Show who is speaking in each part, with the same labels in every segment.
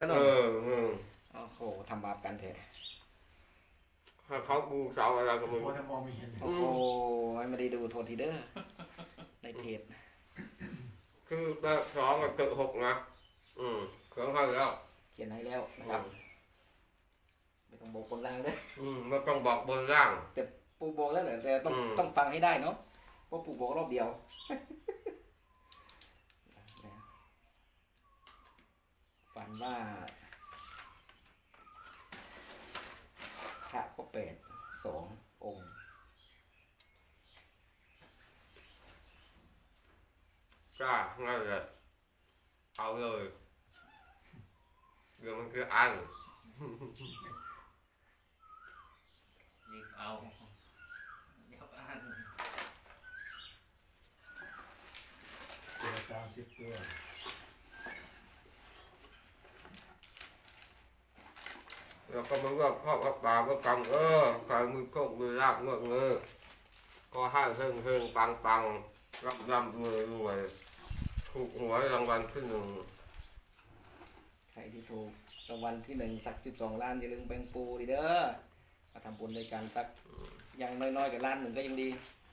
Speaker 1: ก็
Speaker 2: เอ
Speaker 1: โน่น
Speaker 2: อเออ
Speaker 1: โอ้โหทำบาปกันเถอะ
Speaker 2: ถ้าเขาบูเสาอะไรก็ไมึง
Speaker 3: โอ้ถ้ามองไม่เห็น
Speaker 1: โอ้โหไม่ได้ดูโทษทีเด้อในเพจ
Speaker 2: คือเบอร์สองกับเกิดหกนะอืมเครื่องเขาแล้ว
Speaker 1: เขียนให้แล้วนะครับ ไม่ต้องบอกคนล่างเด้อ
Speaker 2: อืมไม่ต้องบอกบนล่าง
Speaker 1: ปู่บอกแล้วเหรอแต่ต้อง
Speaker 2: อืม
Speaker 1: ต้องฟังให้ได้เนาะเพราะปู่บอกรอบเดียว นะ ฝันว่าพระก็เป็ดสององค์
Speaker 2: กล้าง่ายเลยเอาเลยเดี๋ยวมันคืออัน
Speaker 4: ยิงเอา เดี๋ยวอ่าน
Speaker 3: เจ็ดสามสิบตัว
Speaker 2: แล้วก็มันก็ครอบกับปลาก็กังเออใครมือก็มือลากเงือกเงือก็ห้างเฮิงเฮิงปังปังรับรำรวยรวยถูกหวยรางวัลที่หนึ่ง
Speaker 1: ใครที่ถูกรางวัลที่หนึ่งสักสิบสองล้านอย่าลืมแบ่งปูดีเด้อมาทำบุญด้วยกันสักอย่างน้อยๆกับล้านหนึ่งก็ยังดี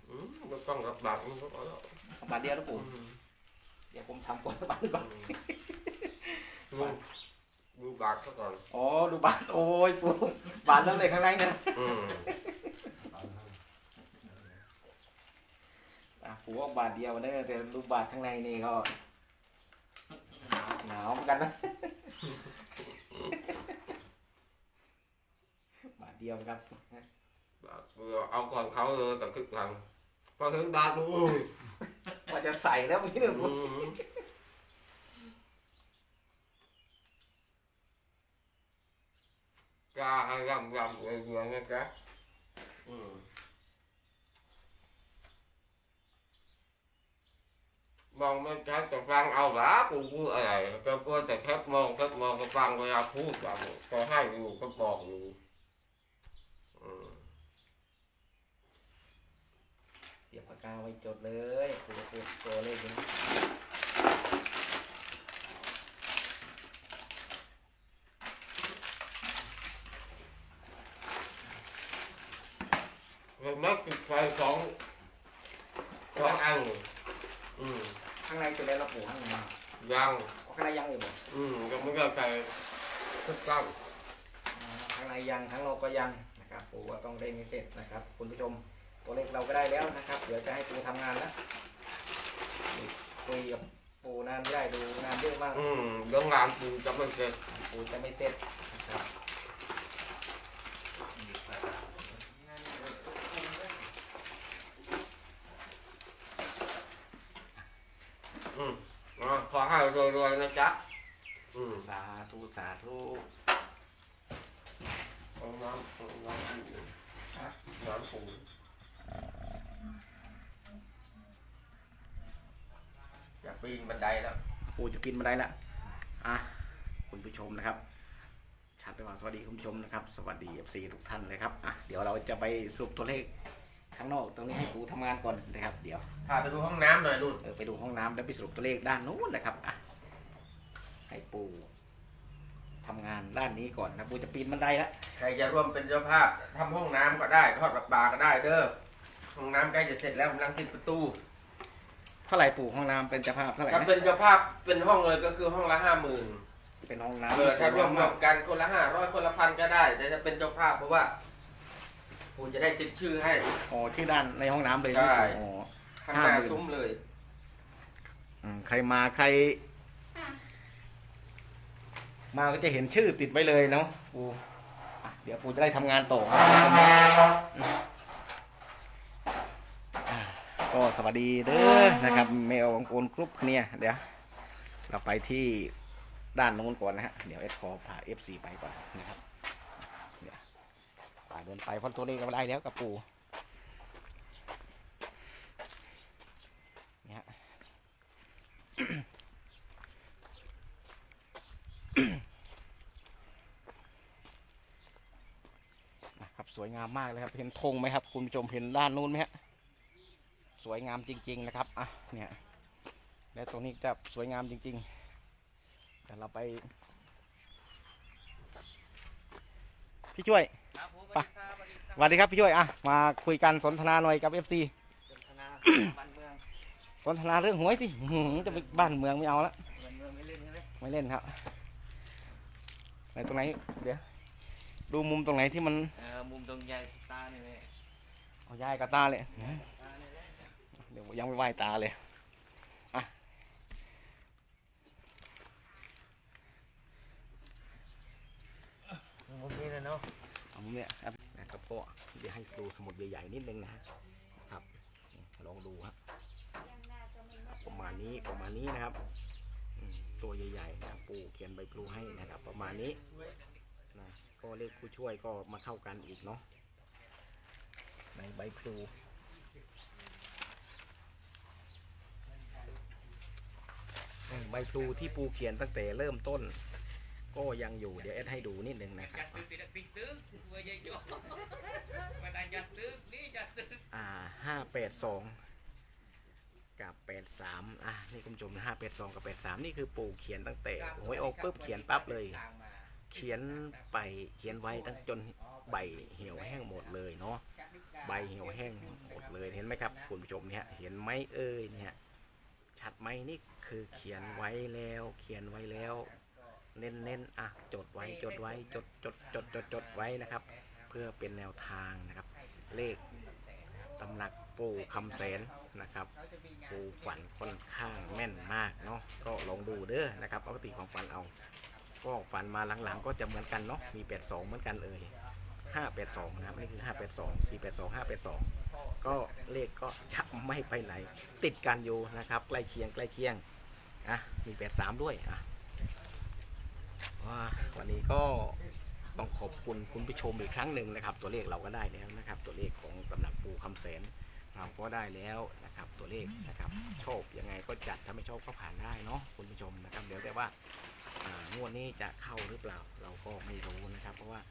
Speaker 2: อืมก็ต้องรับบาปมันก็พอแล้ว
Speaker 1: เอาบาทเดียวนะปู่
Speaker 2: อืม
Speaker 1: เดี๋ยวผมทำก่อนบาทก่อน
Speaker 2: ดูดู บาทซะก่อน
Speaker 1: อ๋อ ดูบาทโอ้ยปู่บาทนั่นเลยข้างในนะ
Speaker 2: อืม
Speaker 3: เอาละ
Speaker 1: อะปู่เอาบาทเดียวเด้อแต่ดูบาทข้างในนี่ก็หนาวเหมือนกันนะบาทเดียวครับ
Speaker 2: บาทเออเอาก่อนเขาเลยแต่คึกหลังพอถึงบาทอุ้ย
Speaker 1: ว่าจะใส่แล้วพี่เนี่ย
Speaker 2: อืม กาให้รำรำรวยรวยนะจ๊ะอืมมองไม่ชัดจะฟังเอาหละกูพูดอะไรก็พื่อแต่แค่มองแค่มองก็ฟังเวลาพูดแบบก็ให้อยู่ก็บอกอยู่
Speaker 1: เตรียมปากกาไว้จดเลยปู่ปู่ตัวเลขนี้
Speaker 2: ห็นไหมจุดไฟสองสองอันอืม
Speaker 1: ข้างในเป็นแล้วเราปู่ข้างใน
Speaker 2: ยัง
Speaker 1: ข้างในยังอยู่บ่
Speaker 2: อืมก็ไม่ได้ใส่ทุกตั้ง
Speaker 1: อ่าข้างในยังข้างนอกก็ยังนะครับปู่ว่าต้องเร่งให้เสร็จนะครับ คุณผู้ชมตัวเลขเราก็ได้แล้วนะครับ เดี๋ยวจะให้ปู่ทำงานแล้วคุยกับปู่นานไม่ได้ดูงานเยอะมาก
Speaker 2: อืมเรื่องงานปูจะไม่เสร็จ
Speaker 1: ปู่จะไม่เสร็จนะครับ
Speaker 4: ยิงไป
Speaker 2: อืม อะขอให้รวยๆนะจ๊ะ อืม
Speaker 1: สาธุสาธุ
Speaker 2: เอาน้ำเอาน้ำปูน้ำปูอย่าปีนบันไดแล้ว
Speaker 1: ปู่จะกินมาได้ละอะคุณผู้ชมนะครับชัดไปว่าสวัสดีคุณผู้ชมนะครับ สวัสดีเอฟซีทุกท่านเลยครับอะเดี๋ยวเราจะไปสรุปตัวเลขข้างนอกตรงนี้ให้ปู่ทำงานก่อนนะครับ เดี๋ยว
Speaker 2: พาไปดูห้องน้ำหน่อยนุ่น
Speaker 1: เออไปดูห้องน้ำแล้วไปสรุปตัวเลขด้านนู้นนะครับอะให้ปูทำงานด้านนี้ก่อนนะปูจะปีนบันไดละ
Speaker 2: ใครจะร่วมเป็นเจ้าภาพทำห้องน้ำก็ได้ ทอดปลาปลาก็ได้เด้อห้องน้ำใกล้จะเสร็จแล้วกำลังติดประตู
Speaker 1: เท่าไหร่ปูห้องน้ำเป็นเจ้าภาพเท่าไหร่
Speaker 2: ถ้า
Speaker 1: นะ
Speaker 2: เป็นเจ้าภาพเป็นห้องเลยก็คือห้องละห้าหมื่น
Speaker 1: เป็นห้องน้ำ
Speaker 2: เออถ้ารวมรวมกันคนละห้าร้อยคนละพันก็ได้ แต่จะเป็นเจ้าภาพเพราะว่าผมจะได้ติดชื่อให้
Speaker 1: อ๋อที่ด้านในห้องน้ำเลย
Speaker 2: ใช่
Speaker 1: อ๋อ
Speaker 2: ข้างหน้า
Speaker 1: 50,000
Speaker 2: ซุ้มเลย
Speaker 1: อืมใครมาใคร มาก็จะเห็นชื่อติดไว้เลยเนาะปูอะเดี๋ยวปูจะได้ทำงานต่ออะก็สวัสดีเด้อนะครับเมลของโอนกรุ๊ปเนี่ยเดี๋ยว เราไปที่ด้านนู้นก่อนนะฮะ เดี๋ยวเอสขอพาเอฟซีไปก่อนนะครับเดี๋ยวป่าเดินไปเพราะตัวเลขก็ได้แล้วกับปูเนี่ยฮะ นะครับสวยงามมากเลยครับ เห็นธงไหมครับ คุณผู้ชมเห็นด้านนู้นไหมฮะสวยงามจริง ๆ นะครับอะเนี่ยและตรงนี้จะสวยงามจริงๆเดี๋ยวเราไป พี่ช่วย
Speaker 4: ครับผม
Speaker 1: ไป
Speaker 4: สวัสดีครับสวัสดีครับ
Speaker 1: สวัสดีครับพี่ช่วยอะมาคุยกันสนทนาหน่อยกับ FC
Speaker 4: สนทนาบ้านเมือง
Speaker 1: สนทนาเรื่องหวยสิอื้อหือจะไปบ้านเมืองไม่เอาละ
Speaker 4: บ้านเมืองไม่เล่นใช่ไหม
Speaker 1: ไม่เล่นครับไหนตรงไหนเดี๋ยวดูมุมตรงไหนที่มัน
Speaker 4: เออมุมตรงใหญ่ตานี่เลย
Speaker 1: เอาย้ายกับตาเลย
Speaker 4: ตานี่เลย
Speaker 1: เดี๋ยวยังไม่ไหวตาเลยอะ
Speaker 4: มุมนี้เลยเนาะ
Speaker 1: เอามุมเนี้ยครับนะครับก็เดี๋ยวให้ดูสมุดใหญ่ๆนิดนึงนะครับลองดูครับประมาณ นี้ประมาณนี้นะครับอืมตัวใหญ่ๆนะปู่เขียนใบพลูให้นะครับ ประมาณนี้นะก็เลขผู้ช่วยก็มาเข้ากันอีกเนาะในใบพลูอืมใบพลูที่ปูเขียนตั้งแต่เริ่มต้น ก็ยังอยู่เดี๋ยวแอดให้ดูนิดนึงนะค
Speaker 4: จั
Speaker 1: รั
Speaker 4: ด
Speaker 1: บ
Speaker 4: ตึกติดปิดตึกตัวใหญ่จ่อมาได้จัดตึกนี่จัดตึก
Speaker 1: อ่าห้าแปดสอง กับแปดสามอะ นี่คุณผู้ชมห้าแปดสองกับแปดสามนี่คือปู่เขียนตั้งแต่หวยออกปุ๊บเขียนปั๊บเลย เขียนไปเขียนไว้ตั้งจนใบเหี่ยวแห้งหมดเลยเนาะ ใบเหี่ยวแห้งหมดเลย เห็นไหมครับคุณผู้ชมเนี่ย เห็นไหมเอ้ยเนี่ย ชัดไหมนี่คือเขียนไว้แล้ว เขียนไว้แล้ว เน้นเน้นๆอะ จดไว้ จดไว้ จด จด จด จด จดไว้นะครับ เพื่อเป็นแนวทางนะครับ เลขตำหนัก ปู่คำแสนนะครับ ปู่ฝันค่อนข้างแม่นมากเนาะก็ลองดูเด้อนะครับเอาปกติของฝันเอา ก็ฝันมาหลังๆ ก็จะเหมือนกันเนาะมี 82 เหมือนกันเอ่ย582 นะครับนี่คือ 582 482 582 ก็เลขก็จะไม่ไปไหน ติดกันอยู่นะครับ ใกล้เคียงใกล้เคียงอะมี 83 ด้วยอะว,วันนี้ก็ต้องขอบคุณคุณผู้ชมอีกครั้งหนึ่งนะครับ ตัวเลขเราก็ได้แล้วนะครับ ตัวเลขของตำหนักปูคำแสน เราก็ได้แล้วนะครับตัวเลขนะครับชอบยังไงก็จัดถ้าไม่ชอบก็ผ่านได้เนาะคุณผู้ชมนะครับ เดี๋ยวแต่ว่าอ่างวดนี้จะเข้าหรือเปล่าเราก็ไม่รู้นะครับ เพราะว่า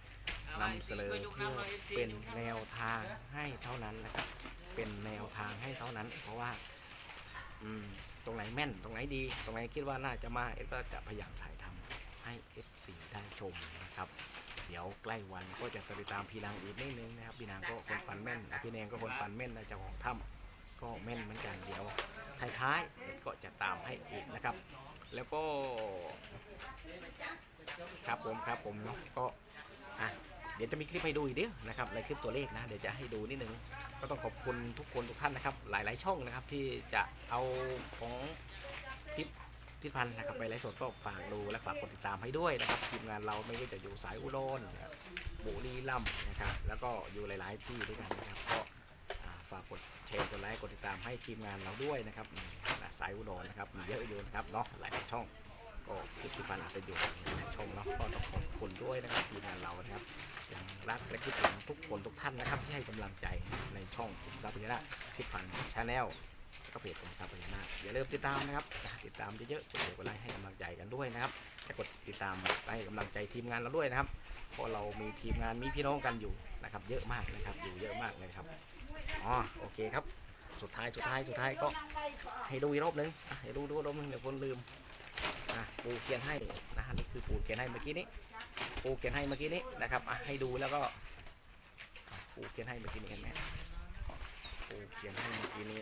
Speaker 1: นำเสนอเพื่อเป็นแนวทางให้เท่านั้นนะครับ เป็นแนวทางให้เท่านั้น เพราะว่าอืมตรงไหนแม่นตรงไหนดี ตรงไหนคิดว่าน่าจะมาเอ็ก็จะพยายามถ่ายทำให้ FC ได้ชมนะครับ เดี๋ยวใกล้วันก็จะติดตามพี่นางอีกนิดนึงนะครับพี่นางก็คนฟันแม่นพี่แนงก็คนฟันแม่นนะเจ้าของถ้ำก็แม่นเหมือนกันเดี๋ยวท้ายๆก็จะตามให้อีกนะครับ แล้วก็ครับผมครับผมเนาะก็อะเดี๋ยวจะมีคลิปให้ดูอีกเด้อนะครับในคลิปตัวเลขนะเดี๋ยวจะให้ดูนิดนึงก็ต้องขอบคุณทุกคนทุกท่านนะครับ หลาย ๆ ช่องนะครับที่จะเอาของทิป ทิศพันธ์นะครับไปไลฟ์สดก็ฝากดูและฝากกดติดตามให้ด้วยนะครับทีมงานเราไม่ว่าจะอยู่สายอุดรนบุรีรัมย์นะครับ แล้วก็อยู่หลาย ๆ ที่ด้วยกันนะครับ ก็ฝากกดแชร์กดไลค์กดติดตามให้ทีมงานเราด้วยนะครับสายอุดรนะครับมีเยอะอยู่นะครับเนาะหลายช่องก็คลิปที่พันอาจจะอยู่หลายช่องเนาะก็ต้องขอบคุณด้วยนะครับทีมงานเรานะครับยังรักและคิดถึงทุกคนทุกท่านนะครับที่ให้กำลังใจในช่องขุมทรัพย์พญานาคทิศพันธ์ชาแนล ก็เพจของซาพญานาคอย่าลืมติดตามนะครับติดตามเยอะๆกดไลค์ให้กำลังใจกันด้วยนะครับและกดติดตามให้กำลังใจทีมงานเราด้วยนะครับเพราะเรามีทีมงานมีพี่น้องกันอยู่นะครับ เยอะมากนะครับอยู่เยอะมากเลยครับอ๋อโอเคครับ สุดท้ายสุดท้ายสุดท้ายก็ให้ดูอีกรอบนึงอะให้ดูดูรอบนึงเดี๋ยวคนลืมอะปูเขียนให้นะฮะนี่คือปูเขียนให้เมื่อกี้นี้ปูเขียนให้เมื่อกี้นี้นะครับอะให้ดูแล้วก็ปูเขียนให้เมื่อกี้นี้เห็นไหมปูเขียนให้เมื่อกี้นี้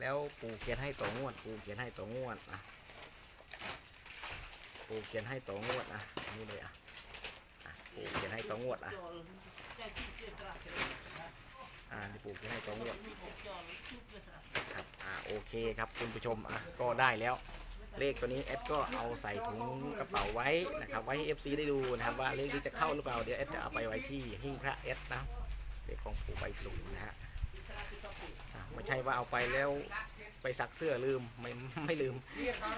Speaker 1: แล้วปูเขียนให้ต่องวด ปูเขียนให้ต่องวดอะปูเขียนให้ต่องวดอะนี่เลยอะอะปูเขียนให้ต่องวดอะอ่านี่ปูเขียนให้ต่องวดครับอ่าโอเคครับคุณผู้ชมอะก็ได้แล้วเลขตัวนี้เอสก็เอาใส่ถุงกระเป๋าไว้นะครับไว้ให้ FC ได้ดูนะครับว่าเลขนี้จะเข้าหรือเปล่าเดี๋ยวเอสจะเอาไปไว้ที่หิ้งพระเอสนะเลขของปู่ใบปลูนะฮะ ช่ว่าเอาไปแล้วไปซักเสื้อลืมไม่ไม่ลืม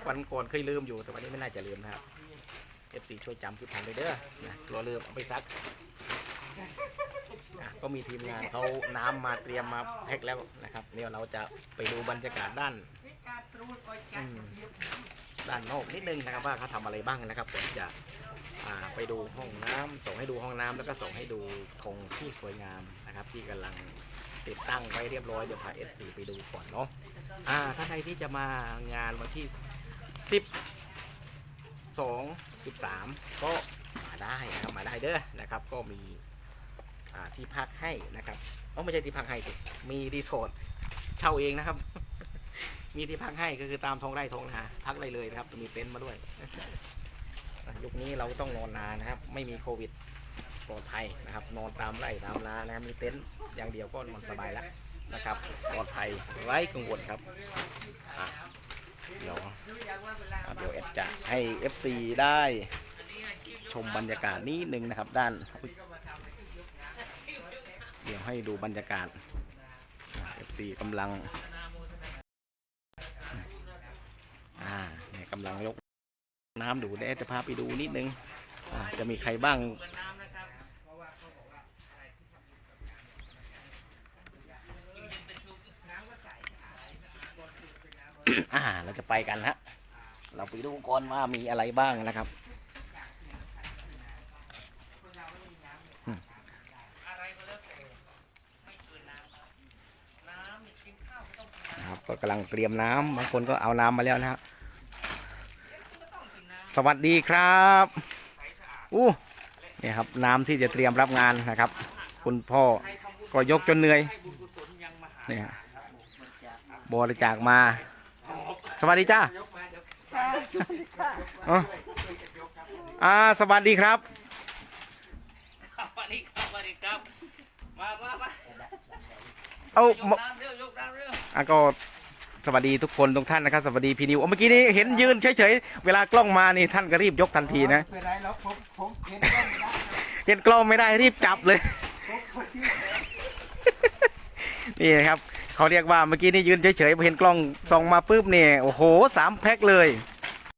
Speaker 1: วันก่อนเคยลืมอยู่แต่วันนี้ไม่น่าจะลืมนะครับ FC ช่วยจำคือผ่านเลยเด้อนะกลัวลืมเอาไปซักอะก็มีทีมงานเขาน้ำมาเตรียมมาแพ็คแล้วนะครับเดี๋ยวเราจะไปดูบรรยากาศด้านด้านนอกนิดนึงนะครับว่าเขาทำอะไรบ้างนะครับผมจะไปดูห้องน้ำส่งให้ดูห้องน้ำแล้วก็ส่งให้ดูธงที่สวยงามนะครับ ที่กำลัง ติดตั้งไว้เรียบร้อยเดี๋ยวพาเอสไปดูก่อนเนาะอ่าถ้าใครที่จะมางานวันที่10สองสิบสามก็มาได้นะครับมาได้เด้อนะครับ ก็มีอ่าที่พักให้นะครับเออไม่ใช่ที่พักให้สิมีรีสอร์ทเช่าเองนะครับ มีที่พักให้ก็คือตามท้องไร่ท้องนาพักเลยเลยนะครับมีเต็นท์มาด้วยยุคนี้เราต้องนอนนานนะครับ ไม่มีโควิด ลอดภัยนะครับ นอนตามไร่ตามนานะครับมีเต็นท์อย่างเดียวก็นอนสบายแล้วนะครับปลอดภัยไร้กังวลครับเดี๋ยวอะเดี๋ยวเอฟจะให้ FC ได้ชมบรรยากาศนิดนึงนะครับ ด้าน เดี๋ยวให้ดูบรรยากาศเอฟซีกำลังอ่าเนี่ยกำลังยกน้ำดูได้จะพาไปดูนิดนึงอ่าจะมีใครบ้าง
Speaker 4: เหมือนน้ำนะครับอยู่เย็นเป็นชุกน้ำก็ใส
Speaker 1: อ่าเราจะไปกันฮะเราไปดูก่อนว่ามีอะไรบ้างนะครับ
Speaker 4: ครับก็กำ
Speaker 1: ลังเตรียมน้ำบางคนก็เอาน้ำมาแล้วนะครับสวัสดีครับ
Speaker 4: อู้
Speaker 1: เนี่ยครับน้ำที่จะเตรียมรับงานนะครับ คุณพ่อก็ยกจนเหนื่อยเนี่ย
Speaker 4: ครับผมมันจะ
Speaker 1: บริจาคมา สวัสดีจ้าย
Speaker 4: กมาเดี๋ยว
Speaker 1: อ๋ออ่าสวัสดีครับ
Speaker 4: สวัสดีครับสวัสดีครับ มามามา
Speaker 1: เอา
Speaker 4: ยก
Speaker 1: มา
Speaker 4: น้ำเร็วยกน้ำเร็ว
Speaker 1: อะก็สวัสดีทุกคนทุกท่านนะครับ สวัสดีพี่นิวอ๋อเมื่อกี้นี้เห็นยืนเฉยๆ เวลากล้องมานี่ท่านก็รีบยกทันทีนะ
Speaker 3: ไม่เป็นไรแล้วผมผมเห็นก็ไม่ได้
Speaker 1: เห็นกล้องไม่ได้รีบจับเลย
Speaker 3: ผมผมที่
Speaker 1: นี่นะครับ เขาเรียกว่าเมื่อกี้นี่ยืนเฉยๆพอเห็นกล้องส่องมาปุ๊บเนี่ยโอ้โหสามแพ็คเลย